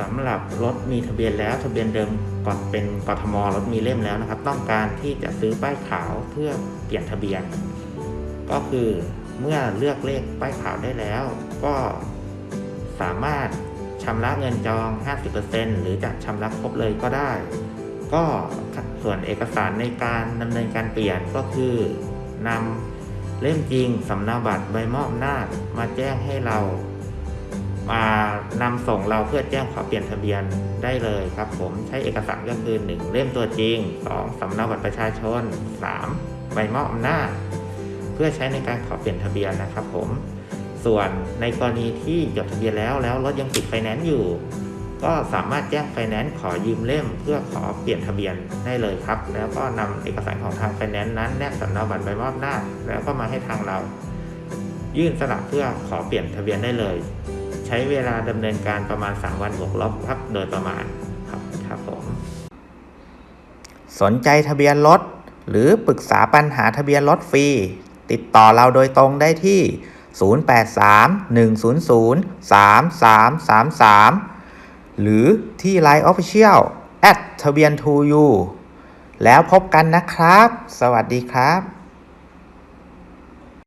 สำหรับรถมีทะเบียนแล้วทะเบียนเดิมก่อนเป็นกทมรถมีเล่มแล้วนะครับ ต้องการที่จะซื้อป้ายขาวเพื่อเปลี่ยนทะเบียน ก็คือเมื่อเลือกเลขป้ายขาวได้แล้ว ก็สามารถชำระเงินจอง 50%หรือจะชำระครบเลยก็ได้ ก็ส่วนเอกสารในการดำเนินการเปลี่ยนก็คือนำเล่มจริงสำเนาบัตรใบมอบอำนาจมาแจ้งให้เรามา นำส่งเราเพื่อแจ้งขอเปลี่ยนทะเบียนได้เลยครับ ผมใช้เอกสารก็คือ 1 เล่มตัวจริง 2 สำเนาบัตรประชาชน 3 ใบมอบอำนาจเพื่อใช้ในการขอเปลี่ยนทะเบียนนะครับ ผม ส่วนในกรณีที่จดทะเบียนแล้วแล้วรถยังติดไฟแนนซ์อยู่ ก็สามารถแจ้งไฟแนนซ์ขอยืมเล่ม เพื่อขอเปลี่ยนทะเบียนได้เลยครับ แล้วก็นำเอกสารของทางไฟแนนซ์นั้นแนบสำเนาบัตรใบมอบอำนาแล้วก็มาให้ทางเรา ยื่นสลักเพื่อขอเปลี่ยนทะเบียนได้เลย ช้เวลาดำเนินการประมาณ 3 วันบวกลบครับโดยประมาณครับครับผมสนใจทะเบียนรถ หรือปรึกษาปัญหาทะเบียนรถฟรี ติดต่อเราโดยตรงได้ที่ 0831003333 หรือที่ Line Official ทะเบียน 2U แล้วพบกันนะครับ สวัสดีครับ